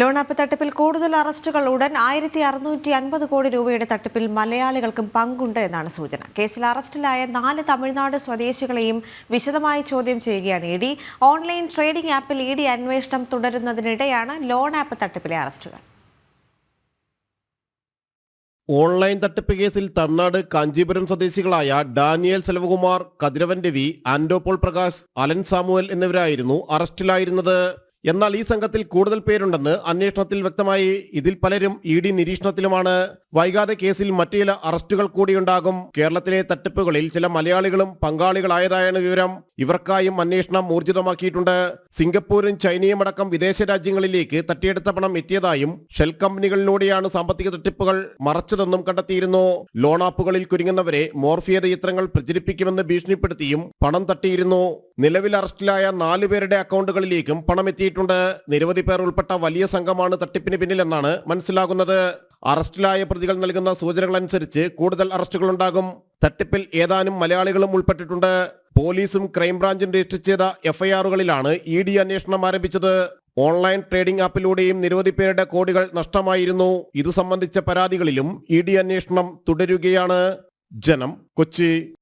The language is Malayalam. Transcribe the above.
ലോൺ ആപ്പ് തട്ടിപ്പിൽ കൂടുതൽ അറസ്റ്റുകൾ ഉടൻ ആയിരത്തി അറുന്നൂറ്റി അൻപത് കോടി രൂപയുടെ തട്ടിപ്പിൽ മലയാളികൾക്കും പങ്കുണ്ട് എന്നാണ് സൂചന. കേസിൽ അറസ്റ്റിലായ നാല് തമിഴ്നാട് സ്വദേശികളെയും വിശദമായി ചോദ്യം ചെയ്യുകയാണ് ഇ ഡി. ഓൺലൈൻ ട്രേഡിംഗ് ആപ്പിൽ ഇ ഡി അന്വേഷണം തുടരുന്നതിനിടെയാണ് ലോൺ ആപ്പ് തട്ടിപ്പിലെ അറസ്റ്റുകൾ. ഓൺലൈൻ തട്ടിപ്പ് കേസിൽ തമിഴ്നാട് കാഞ്ചീപുരം സ്വദേശികളായ Daniel Selvakumar Kathiravan Ravi ആൻഡോപോൾ Prakash Allen Samuel എന്നിവരായിരുന്നു അറസ്റ്റിലായിരുന്നത്. എന്നാൽ ഈ സംഘത്തിൽ കൂടുതൽ പേരുണ്ടെന്ന് അന്വേഷണത്തിൽ വ്യക്തമായി ഇതിൽ പലരും ഇ ഡി നിരീക്ഷണത്തിലുമാണ്. വൈകാതെ കേസിൽ മറ്റു ചില അറസ്റ്റുകൾ കൂടിയുണ്ടാകും. കേരളത്തിലെ തട്ടിപ്പുകളിൽ ചില മലയാളികളും പങ്കാളികളായതായാണ് വിവരം. ഇവർക്കായും അന്വേഷണം ഊർജിതമാക്കിയിട്ടുണ്ട്. സിംഗപ്പൂരും ചൈനയും അടക്കം വിദേശ രാജ്യങ്ങളിലേക്ക് തട്ടിയെടുത്ത പണം എത്തിയതായും ഷെൽ കമ്പനികളിലൂടെയാണ് സാമ്പത്തിക തട്ടിപ്പുകൾ മറച്ചതെന്നും കണ്ടെത്തിയിരുന്നു. ലോണാപ്പുകളിൽ കുരുങ്ങുന്നവരെ മോർഫിയത ചിത്രങ്ങൾ പ്രചരിപ്പിക്കുമെന്ന് ഭീഷണിപ്പെടുത്തിയും പണം തട്ടിയിരുന്നു. നിലവിൽ അറസ്റ്റിലായ നാലു പേരുടെ അക്കൗണ്ടുകളിലേക്കും പണം എത്തിയിട്ടുണ്ട് നിരവധി പേർ ഉൾപ്പെട്ട വലിയ സംഘമാണ് തട്ടിപ്പിന് പിന്നിലെന്നാണ് മനസ്സിലാകുന്നത്. അറസ്റ്റിലായ പ്രതികൾ നൽകുന്ന സൂചനകൾ അനുസരിച്ച് കൂടുതൽ അറസ്റ്റുകൾ ഉണ്ടാകും. തട്ടിപ്പിൽ ഏതാനും മലയാളികളും ഉൾപ്പെട്ടിട്ടുണ്ട്. പോലീസും ക്രൈംബ്രാഞ്ചും രജിസ്റ്റർ ചെയ്ത എഫ്ഐആറുകളിലാണ് ഇ ഡി അന്വേഷണം ആരംഭിച്ചത്. ഓൺലൈൻ ട്രേഡിംഗ് ആപ്പിലൂടെയും നിരവധി പേരുടെ കോടികൾ നഷ്ടമായിരുന്നു. ഇത് സംബന്ധിച്ച പരാതികളിലും ഇ ഡി അന്വേഷണം തുടരുകയാണ്. ജനം കൊച്ചി.